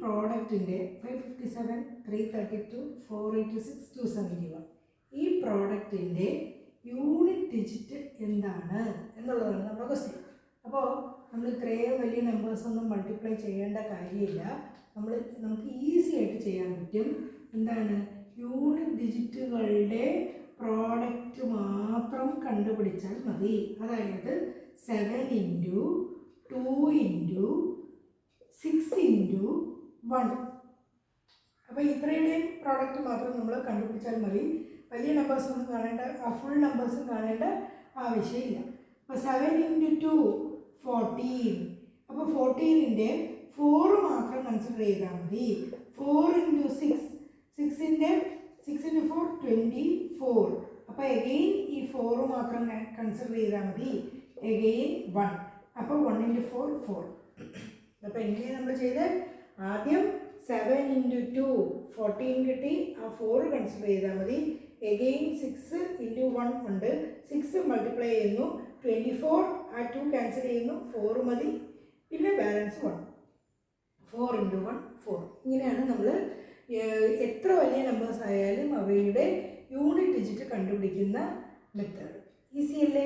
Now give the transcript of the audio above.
പ്രോഡക്റ്റിന്റെ five fifty seven three thirty two four eighty six two seventy one ഈ പ്രോഡക്റ്റിന്റെ unit digit എന്താണ് എന്നുള്ളതാണ് നമ്മുടെ ക്വസ്റ്റ്യൻ അപ്പോൾ നമ്മൾ ഇത്രയും വലിയ നമ്പേഴ്സ് ഒന്നും മൾട്ടിപ്ലൈ ചെയ്യേണ്ട കാര്യമില്ല. നമ്മൾ നമുക്ക് ഈസി ആയിട്ട് ചെയ്യാൻ പറ്റും. എന്താണ്? യൂണിറ്റ് ഡിജിറ്റുകളുടെ പ്രോഡക്റ്റ് മാത്രം കണ്ടുപിടിച്ചാൽ മതി. അതായത് seven into two into six into one അപ്പോൾ ഇത്രയുടെയും പ്രോഡക്റ്റ് മാത്രം നമ്മൾ കണ്ടുപിടിച്ചാൽ മതി. വലിയ നമ്പേഴ്സ് ഒന്നും കാണേണ്ട ആ ഫുൾ നമ്പേഴ്സും കാണേണ്ട ആവശ്യമില്ല. അപ്പോൾ സെവൻ ഇന്റു ടു ഫോർട്ടീൻ അപ്പോൾ ഫോർട്ടീനിന്റെ ഫോറ് മാത്രം കൺസിഡർ ചെയ്താൽ മതി. Four into six സിക്സിന്റെ six into four twenty four അപ്പോൾ എഗെയിൻ ഈ ഫോറ് മാത്രം കൺസിഡർ ചെയ്താൽ മതി. എഗെയിൻ വൺ അപ്പോൾ വൺ ഇന്റു ഫോർ ഫോർ അപ്പോൾ എങ്ങനെയാണ് നമ്മൾ ചെയ്ത്? ആദ്യം സെവൻ ഇന്റു ടു ഫോർട്ടീൻ കിട്ടി. ആ ഫോർ കൺസിഡർ ചെയ്താൽ മതി. എഗെയിൻ സിക്സ് ഇന്റു വൺ ഉണ്ട്. സിക്സ് മൾട്ടിപ്ലൈ ചെയ്യുന്നു. ട്വന്റി ഫോർ ആ ടു ക്യാൻസൽ ചെയ്യുന്നു. ഫോർ മതി. പിന്നെ balance one four into one four ഇങ്ങനെയാണ് നമ്മൾ എത്ര വലിയ നമ്പേഴ്സ് ആയാലും അവയുടെ യൂണിറ്റ് ഡിജിറ്റ് കണ്ടുപിടിക്കുന്ന മെത്തേഡ് ഈസി അല്ലേ?